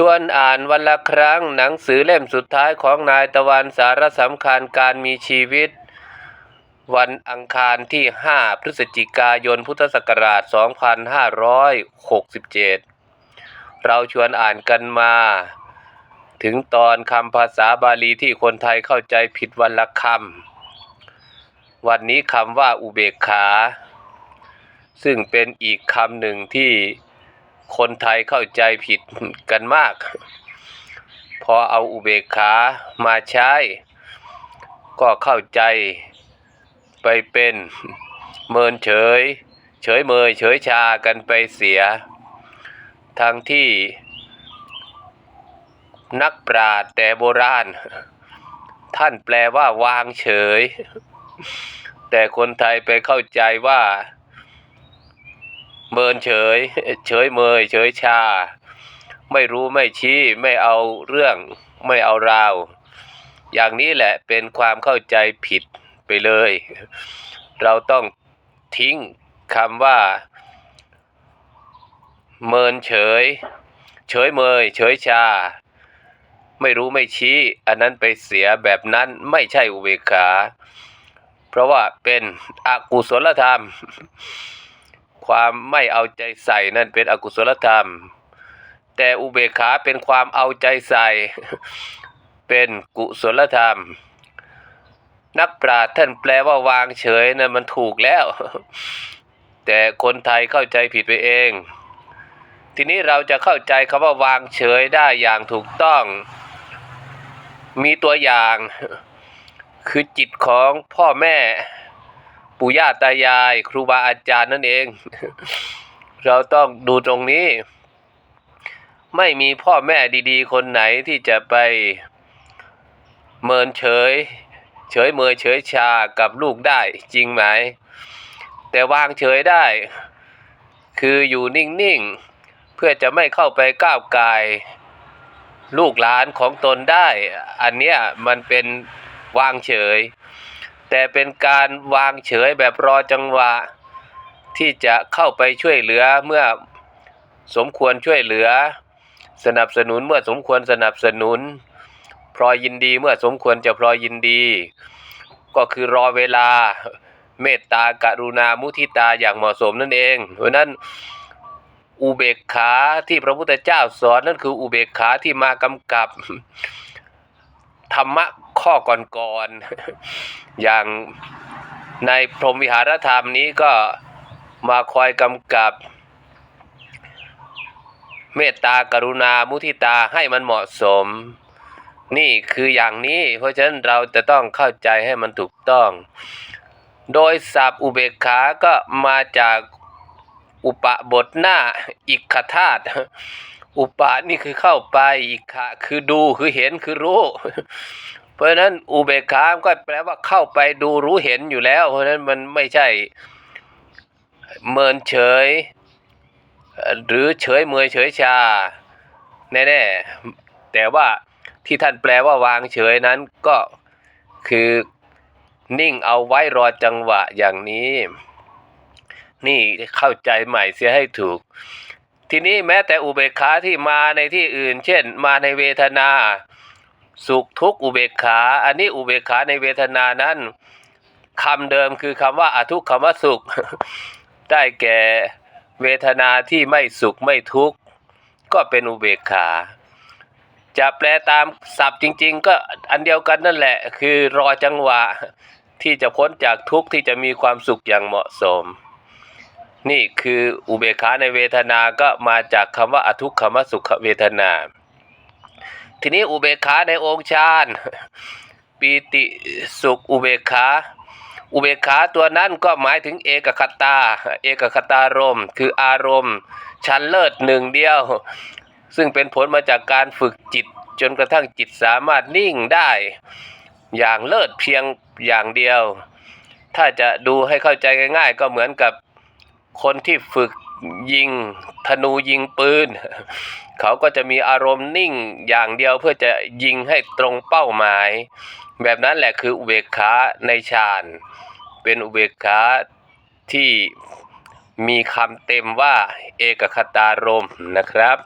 ชวนอ่านวันละครั้งหนังสือเล่มสุดท้ายของนายตะวันสาระสำคัญการมีชีวิต วันอังคารที่ 5 พฤศจิกายนพุทธศักราช 2567 เราชวนอ่านกันมา ถึงตอนคำภาษาบาลีที่คนไทยเข้าใจผิดวันละคำ วันนี้คำว่าอุเบกขา ซึ่งเป็นอีกคำหนึ่งที่ คนไทยเข้าใจผิดกันมาก พอเอาอุเบกขามาใช้ ก็เข้าใจไปเป็นเมินเฉย เฉยเมยเฉยชากันไปเสีย ทั้งที่นักปราชญ์แต่โบราณ ท่านแปลว่าวางเฉย แต่คนไทยไปเข้าใจว่า เมินเฉย เฉยเมย เฉยชา ไม่รู้ไม่ชี้ ไม่เอาเรื่อง ไม่เอาราว อย่างนี้แหละเป็นความเข้าใจผิดไปเลย เราต้องทิ้งคำว่า เมินเฉย เฉยเมย เฉยชา ไม่รู้ไม่ชี้ อันนั้นไปเสียแบบนั้นไม่ใช่อุเบกขา เพราะว่าเป็นอกุศลธรรม ความไม่เอาใจใส่นั่นเป็นอกุศลธรรม แต่อุเบกขาเป็นความเอาใจใส่ เป็นกุศลธรรม นักปราชญ์ท่านแปลว่าวางเฉยนะั่นมันถูกแล้ว แต่คนไทยเข้าใจผิดไปเอง ทีนี้เราจะเข้าใจคำว่าวางเฉยได้อย่างถูกต้อง มีตัวอย่าง คือจิตของพ่อแม่ ปู่ย่าตายาย ครูบาอาจารย์นั่นเอง เราต้องดูตรงนี้ ไม่มีพ่อแม่ดีๆ คนไหนที่จะไปเมินเฉย เฉยเมยเฉยชากับลูกได้จริงไหม แต่วางเฉยได้ คืออยู่นิ่งๆ เพื่อจะไม่เข้าไปก้าวไกายลูกหลานของตนได้ อันเนี้ยมันเป็นวางเฉย แต่เป็นการวางเฉยแบบรอจังหวะ ที่จะเข้าไปช่วยเหลือเมื่อสมควรช่วยเหลือ สนับสนุนเมื่อสมควรสนับสนุน พลอยยินดีเมื่อสมควรจะพลอยยินดี ก็คือรอเวลาเมตตากรุณามุทิตาอย่างเหมาะสมนั่นเองเพราะนั้นอุเบกขาที่พระพุทธเจ้าสอนนั่นคืออุเบกขาที่มากำกับธรรมะ ข้อก่อนๆอย่างในพรหมวิหารธรรมนี้ก็มาคอยกำกับ เมตตากรุณามุทิตาให้มันเหมาะสม นี่คืออย่างนี้ เพราะฉะนั้นเราจะต้องเข้าใจให้มันถูกต้อง โดยศัพท์อุเบกขาก็มาจากอุปบทหน้าอิกขธาตุอุปะนี่คือเข้าไป อิกขะคือดูคือเห็นคือรู้ เพราะฉะนั้นอุเบกขาก็แปลว่าเข้าไปดูรู้เห็นอยู่แล้ว เพราะฉะนั้นมันไม่ใช่เมินเฉย หรือเฉยเมยเฉยชาแน่ๆแต่ว่าที่ท่านแปลว่าวางเฉยนั้นก็คือนิ่งเอาไว้รอจังหวะอย่างนี้ นี่เข้าใจใหม่เสียให้ถูก ทีนี้แม้แต่อุเบกขาที่มาในที่อื่น เช่น มาในเวทนา สุขทุกข์อุเบกขา อันนี้อุเบกขาในเวทนานั้นคำเดิมคือคำว่าอทุกขมสุข ได้แก่เวทนาที่ไม่สุขไม่ทุกข์ก็เป็นอุเบกขา จะแปลตามศัพท์จริง ๆ ก็อันเดียวกันนั่นแหละ คือรอจังหวะที่จะพ้นจากทุกข์ที่จะมีความสุขอย่างเหมาะสม นี่คืออุเบกขาในเวทนาก็มาจากคำว่าอทุกขมสุขเวทนา ทีนี้อุเบกขาในองค์ฌานปีติสุขอุเบกขาอุเบกขาตัวนั้นก็หมายถึงเอกคตา เอกคตารมคืออารมณ์ ชั้นเลิศหนึ่งเดียว ซึ่งเป็นผลมาจากการฝึกจิตจนกระทั่งจิตสามารถนิ่งได้ อย่างเลิศเพียงอย่างเดียว ถ้าจะดูให้เข้าใจง่าย ๆ ก็เหมือนกับคนที่ฝึก ยิงธนูยิงปืน เขาก็จะมีอารมณ์นิ่งอย่างเดียวเพื่อจะยิงให้ตรงเป้าหมาย แบบนั้นแหละคืออุเบกขาในฌานเป็นอุเบกขาที่มีคำเต็มว่าเอกคตารมนะครับ